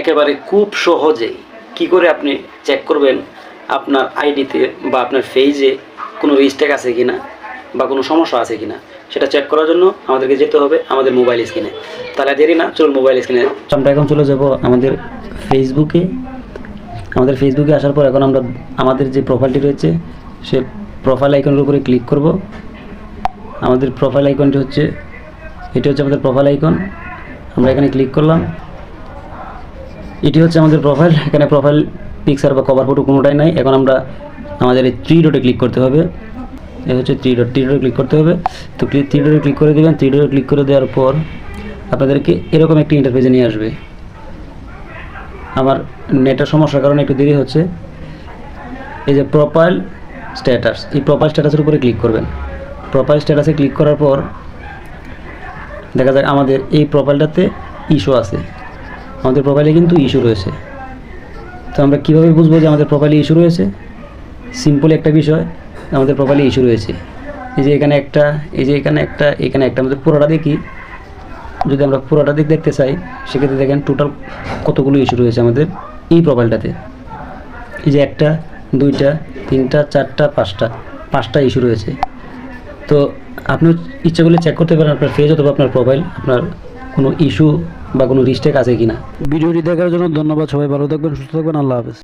একেবারে খুব সহজেই কি করে আপনি চেক করবেন আপনার আইডিতে বা আপনার পেজে কোনো রিস্টেক আছে কি না বা কোনো সমস্যা আছে কি না সেটা চেক করার জন্য আমাদেরকে যেতে হবে আমাদের মোবাইল স্ক্রিনে তাহলে দেরি না, চলুন মোবাইল স্ক্রিনে আমরা এখন চলে যাব আমাদের ফেসবুকে আমাদের ফেসবুকে আসার পর এখন আমরা আমাদের যে প্রোফাইলটি রয়েছে, সে প্রোফাইল আইকনের উপরে ক্লিক করব। আমাদের প্রোফাইল আইকনটি হচ্ছে, এটি হচ্ছে আমাদের প্রোফাইল আইকন আমরা এখানে ক্লিক করলাম। এটি হচ্ছে আমাদের প্রোফাইল এখানে প্রোফাইল পিকচার বা কভার ফটো কোনোটাই নাই। এখন আমরা আমাদের এই থ্রি ডটে ক্লিক করতে হবে। এ হচ্ছে থ্রি ডট থ্রি ডটে ক্লিক করতে হবে। তো থ্রি ডটে ক্লিক করে দেবেন। থ্রি ডটে ক্লিক করে দেওয়ার পর আপনাদেরকে এরকম একটি ইন্টারফেসে নিয়ে আসবে। আমার নেটের সমস্যার কারণে একটু দেরি হচ্ছে। এই যে প্রোফাইল স্ট্যাটাস এই প্রোফাইল স্ট্যাটাসের উপরে ক্লিক করবেন। প্রোফাইল স্ট্যাটাসে ক্লিক করার পর দেখা যাক আমাদের এই প্রোফাইলটাতে ইস্যু আছে। আমাদের প্রোফাইলে কিন্তু ইস্যু রয়েছে। তো আমরা কীভাবে বুঝব যে আমাদের প্রোফাইলে ইস্যু রয়েছে? সিম্পল একটা বিষয়, আমাদের প্রোফাইলে ইস্যু রয়েছে। এই যে এখানে একটা, এই যে এখানে একটা এখানে একটা, আমাদের পুরোটা দেখি। যদি আমরা পুরোটা দিক দেখতে চাই, সেক্ষেত্রে দেখেন টোটাল কতগুলো ইস্যু রয়েছে আমাদের এই প্রোফাইলটাতে এই যে একটা, দুইটা, তিনটা, চারটা, পাঁচটা পাঁচটা ইস্যু রয়েছে। তো আপনি ইচ্ছা করলে চেক করতে পারেন আপনার ফেজ অথবা আপনার প্রোফাইল আপনার কোনো ইস্যু বা কোনো রিস্টেক আছে কিনা। ভিডিওটি দেখার জন্য ধন্যবাদ, সবাই ভালো থাকবেন, সুস্থ থাকবেন, আল্লাহ হাফেজ।